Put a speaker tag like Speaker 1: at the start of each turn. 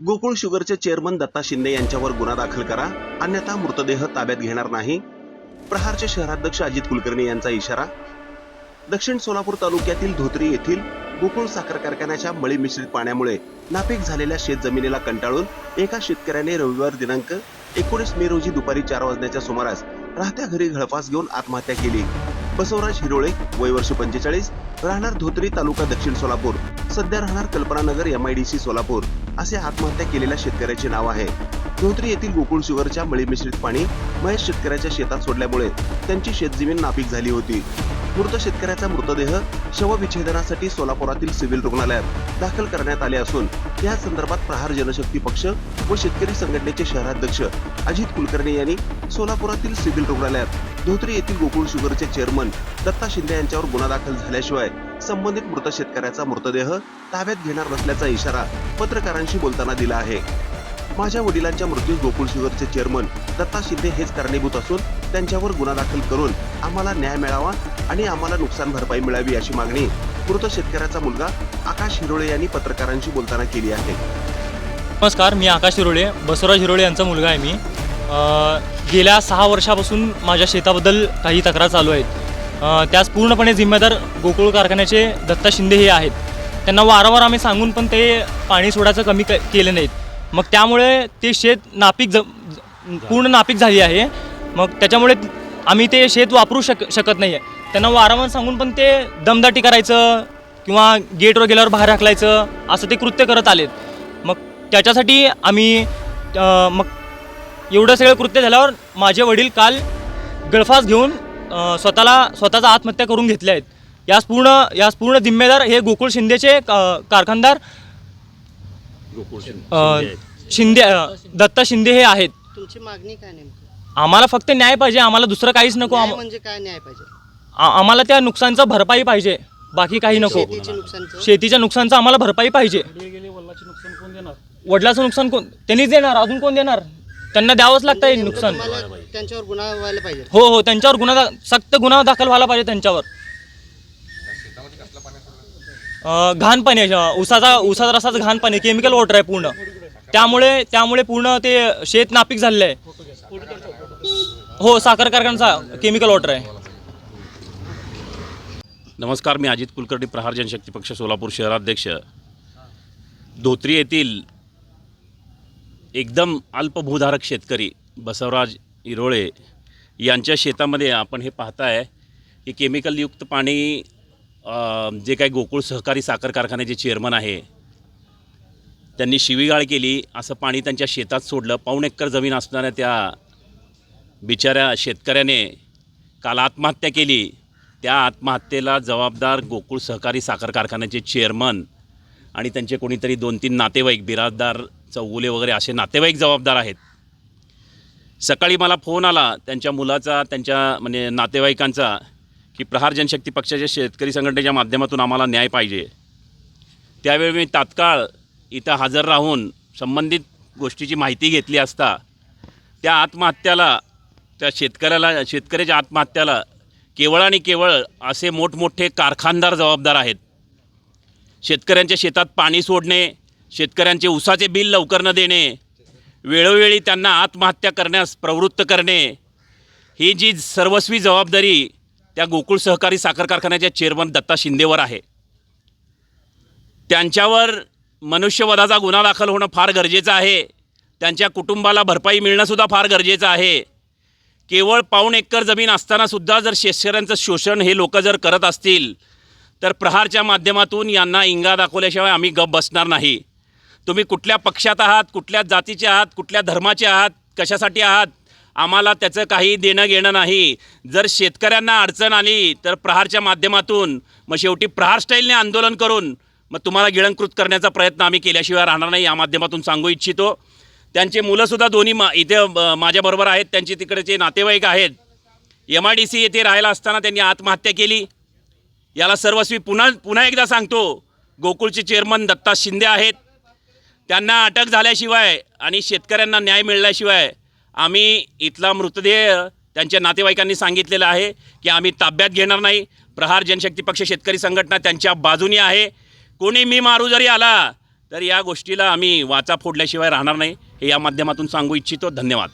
Speaker 1: गोकुळ शुगरचे चेअरमन दत्ता शिंदे यांच्यावर गुन्हा दाखल करा. अन्यथा मृतदेह ताब्यात घेणार नाही. प्रहारचे शहराध्यक्ष अजित कुलकर्णी यांचा इशारा. दक्षिण सोलापूर तालुक्यातील धोत्री येथील गोकुळ साखर कारखान्याच्या मळी मिश्रित पाण्यामुळे नापीक झालेल्या शेत जमिनीला कंटाळून एका शेतकऱ्याने रविवार दिनांक एकोणीस मे रोजी दुपारी चार वाजण्याच्या सुमारास राहत्या घरी गळफास घेऊन आत्महत्या केली. बसवराज हिरोळे वय वर्ष पंचेचाळीस राहणार धोत्री तालुका दक्षिण सोलापूर. सध्या राहणार कल्पनानगर सी सोलापूर. असे आत्महत्या केलेल्या शेतकऱ्याचे नाव आहे. धोत्री येथील गोकुळ शुगरच्या मळी मिश्रित पाणी महेश शेतकऱ्याच्या शेतात सोडल्यामुळे त्यांची शेतजमीन नापीक झाली होती. मृत शेतकऱ्याचा मृतदेह शवविच्छेदनासाठी सोलापुरातील सिव्हिल रुग्णालयात दाखल करण्यात आले असून या संदर्भात प्रहार जनशक्ती पक्ष व शेतकरी संघटनेचे शहराध्यक्ष अजित कुलकर्णी यांनी सोलापुरातील सिव्हिल रुग्णालयात धोत्री येथील गोकुळ शुगरचे चेअरमन दत्ता शिंदे यांच्यावर गुन्हा दाखल झाल्याशिवाय संबंधित मृत शेतकऱ्याचा मृतदेह ताब्यात घेणार नसल्याचा इशारा पत्रकारांशी बोलताना दिला आहे. माझ्या वडिलांच्या मृत्यूस गोकुळ शुगरचे चेअरमन दत्ता शिंदे हेच कारणीभूत असून त्यांच्यावर गुन्हा दाखल करून आम्हाला न्याय मिळावा आणि आम्हाला नुकसान भरपाई मिळावी अशी मागणी मृत शेतकऱ्याचा मुलगा आकाश हिरोळे यांनी पत्रकारांशी बोलताना केली आहे.
Speaker 2: नमस्कार मी आकाश हिरोळे बसवराज हिरोळे यांचा मुलगा आहे मी. गेल्या सहा वर्षापासून माझ्या शेताबद्दल काही तक्रार चालू आहेत. त्यास पूर्णपणे जिम्मेदार गोकुळ कारखान्याचे दत्ता शिंदे हे आहेत. त्यांना वारंवार आम्ही सांगून पण ते पाणी सोडायचं कमी क केले नाहीत. मग त्यामुळे ते शेत नापीक ज पूर्ण नापीक झाली आहे. मग त्याच्यामुळे आम्ही ते शेत वापरू शक शकत नाही आहे त्यांना वारंवार सांगून पण ते दमदाटी करायचं किंवा गेटवर गेल्यावर बाहेर हाकलायचं असं ते कृत्य करत आलेत. मग त्याच्यासाठी आम्ही मग एवढं सगळं कृत्य झाल्यावर माझे वडील काल गळफास घेऊन स्वतःला स्वतःचा आत्महत्या करून घेतल्या आहेत. यास पूर्ण यास पूर्ण जिम्मेदार हे गोकुळ शिंदेचे अ, कारखानदार शिंदे अ, दत्ता शिंदे हे आहेत.
Speaker 3: तुमची मागणी काय नेमकी?
Speaker 2: आम्हाला फक्त न्याय पाहिजे आम्हाला दुसरं काहीच नको
Speaker 3: न्याय
Speaker 2: आम-
Speaker 3: म्हणजे काय न्याय पाहिजे?
Speaker 2: आ- आम्हाला त्या नुकसानचं भरपाई पाहिजे बाकी काही नको.
Speaker 3: शेतीचे नुकसानचं?
Speaker 2: शेतीच्या नुकसानचं आम्हाला भरपाई पाहिजे. वडिलाचं नुकसान कोण त्यांनीच देणार अजून कोण देणार? त्यांना द्यावंच लागतं हे नुकसान.
Speaker 3: तुम्हाला त्यांच्यावर गुन्हा व्हायला पाहिजे.
Speaker 2: हो हो त्यांच्यावर गुन्हा दा- सक्त गुन्हा दाखल व्हायला पाहिजे त्यांच्यावर. अं, घाण पाणी आहे. अं, उसाचा उसाचा रसाचं घाण पाणी केमिकल वॉटर आहे पूर्ण. त्यामुळे त्यामुळे पूर्ण ते शेत नापीक झालेलं आहे. हो साखर कारखान्याचा केमिकल वॉटर आहे.
Speaker 4: नमस्कार मी अजित कुलकर्णी प्रहार जनशक्ती पक्ष सोलापूर शहराध्यक्ष धोत्री येथील एकदम अल्पभूधारक शेतकरी बसवराज इरोळे यांच्या शेतामध्ये आपण हे पाहताय की केमिकलयुक्त पाणी जे काही गोकुळ सहकारी साखर कारखान्याचे चेअरमन आहे त्यांनी शिवीगाळ केली असं पाणी त्यांच्या शेतात सोडलं. पाऊण एकर जमीन असणाऱ्या त्या बिचाऱ्या शेतकऱ्याने काल आत्महत्या केली. त्या आत्महत्येला जबाबदार गोकुळ सहकारी साखर कारखान्याचे चेअरमन आणि त्यांचे कोणीतरी दोन तीन नातेवाईक बिराजदार चौगुले वगैरे असे नातेवाईक जबाबदार आहेत. सकाळी मला फोन आला त्यांच्या मुलाचा त्यांच्या म्हणजे नातेवाईकांचा की प्रहार जनशक्ती पक्षाच्या शेतकरी संघटनेच्या माध्यमातून आम्हाला न्याय पाहिजे. त्यावेळी मी तात्काळ इथं हजर राहून संबंधित गोष्टीची माहिती घेतली असता त्या आत्महत्याला त्या शेतकऱ्याला शेतकऱ्याच्या आत्महत्याला केवळ आणि केवळ असे मोठमोठे कारखानदार जबाबदार आहेत. शेतकऱ्यांच्या शेतात पाणी सोडणे शेतकऱ्यांचे उसाचे बिल लवकर न देणे वेळोवेळी त्यांना आत्महत्या करण्यास प्रवृत्त करणे ही जी सर्वस्वी जबाबदारी त्या गोकुळ सहकारी साखर कारखान्याच्या चेअरमन दत्ता शिंदेवर आहे. त्यांच्यावर मनुष्यवधाचा गुन्हा दाखल होणं फार गरजेचं आहे. त्यांच्या कुटुंबाला भरपाई मिळणंसुद्धा फार गरजेचं आहे. केवळ पाऊण एकर जमीन असतानासुद्धा जर शेतकऱ्यांचं शोषण हे लोक जर करत असतील तर प्रहारच्या माध्यमातून यांना इंगा दाखवल्याशिवाय आम्ही गप बसणार नाही. तुम्ही कुठल्या पक्षात आहात कुठल्या जातीचे आहात कुठल्या धर्माचे आहात कशासाठी आहात आम्हाला त्याचं काही देणं घेणं नाही. जर शेतकऱ्यांना अडचण आली तर प्रहारच्या माध्यमातून मग शेवटी प्रहार स्टाईलने आंदोलन करून मग तुम्हाला गिळंकृत करण्याचा प्रयत्न आम्ही केल्याशिवाय राहणार नाही या माध्यमातून सांगू इच्छितो. त्यांचे मुलंसुद्धा दोन्ही मा इथे माझ्याबरोबर आहेत. त्यांचे तिकडचे नातेवाईक आहेत. एम आय डी सी येथे राहायला असताना त्यांनी आत्महत्या केली. याला सर्वस्वी पुन्हा पुन्हा एकदा सांगतो गोकुळचे चेअरमन दत्ता शिंदे आहेत. त्यांना अटक झाल्याशिवाय आणि शेतकऱ्यांना न्याय मिळाल्याशिवाय आम्ही इथला मृतदेह त्यांच्या नातेवाईकांनी सांगितलेलं आहे की आम्ही ताब्यात घेणार नाही. प्रहार जनशक्ती पक्ष शेतकरी संघटना त्यांच्या बाजूनी आहे. कोणी मी मारू जरी आला तर या गोष्टीला आम्ही वाचा फोडल्याशिवाय राहणार नाही. हे या माध्यमातून सांगू इच्छितो. धन्यवाद.